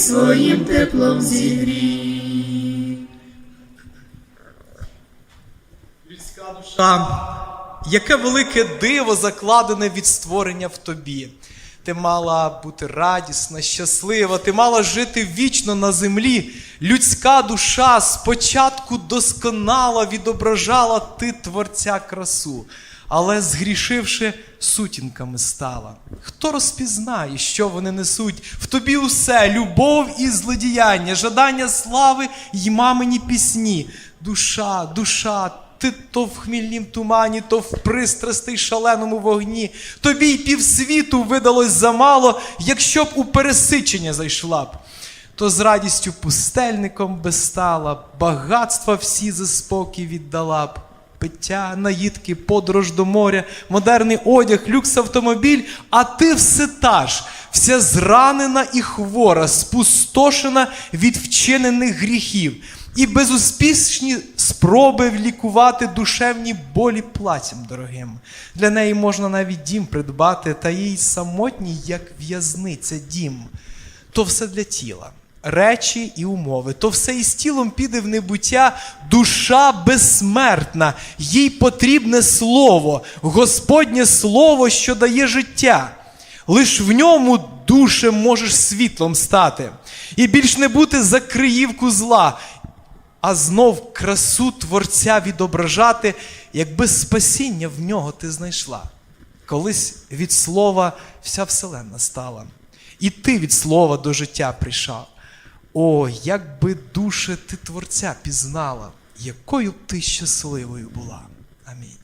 своїм теплом зігрій. Людська душа, яке велике диво закладене від створення в тобі. Ти мала бути радісна, щаслива, ти мала жити вічно на землі. Людська душа спочатку досконало відображала ти творця красу, але згрішивши, сутінками стала. Хто розпізнає, що вони несуть? В тобі усе любов і злодіяння, жадання слави й мамині пісні. Душа, душа, ти то в хмільнім тумані, то в пристрастий шаленому вогні. Тобі й півсвіту видалось замало, якщо б у пересичення зайшла б. То з радістю пустельником би стала, багатства всі за спокій віддала б. Пиття, наїдки, подорож до моря, модерний одяг, люкс автомобіль, а ти все та ж, вся зранена і хвора, спустошена від вчинених гріхів, і безуспішні спроби лікувати душевні болі платям дорогим. Для неї можна навіть дім придбати, та їй самотній, як в'язниця дім. То все для тіла. Речі і умови, то все із тілом піде в небуття, душа безсмертна, їй потрібне слово, Господнє слово, що дає життя. Лиш в ньому душе можеш світлом стати, і більш не бути за криївку зла, а знов красу Творця відображати, якби спасіння в нього ти знайшла. Колись від слова вся вселенна стала, і ти від слова до життя прийшов. О, як би душе ти Творця пізнала, якою б ти щасливою була. Амінь.